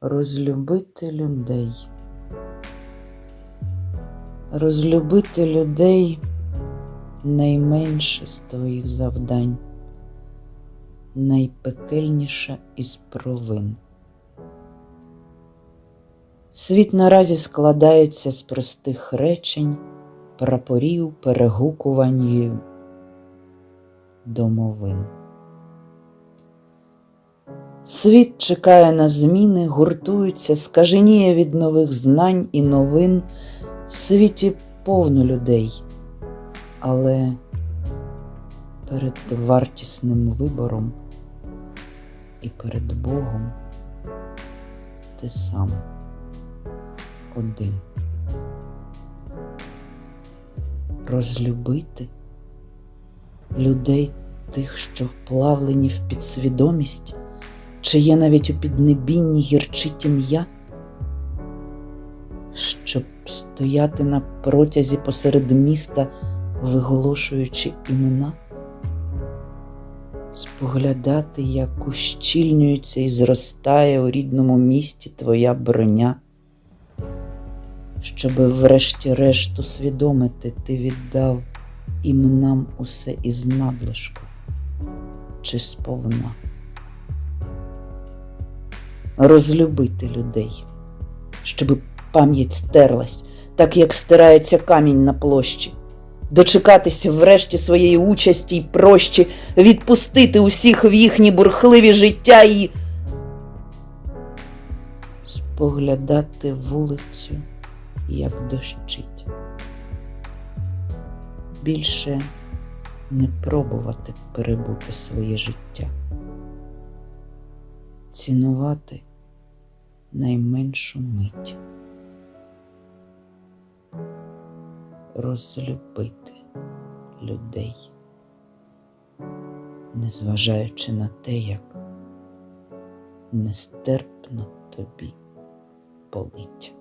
розлюбити людей. Розлюбити людей найменше з твоїх завдань, найпекельніша із провин. Світ наразі складається з простих речень, прапорів, перегукувань домовин. Світ чекає на зміни, гуртується, скаженіє від нових знань і новин. В світі повно людей, але перед вартісним вибором і перед Богом ти сам один. Розлюбити людей тих, що вплавлені в підсвідомість, чи є навіть у піднебінні гірчі тім'я, щоб стояти на протязі посеред міста, виголошуючи імена, споглядати, як ущільнюється і зростає у рідному місті твоя броня, щоби врешті-решт усвідомити, ти віддав іменам усе із надлишку. Чи сповна. Розлюбити людей, щоби пам'ять стерлась, так як стирається камінь на площі, дочекатися врешті своєї участі й прощі, відпустити усіх в їхні бурхливі життя і споглядати вулицю, як дощить. Більше не пробувати перебути своє життя, цінувати найменшу мить. розлюбити людей, незважаючи на те, як нестерпно тобі болить.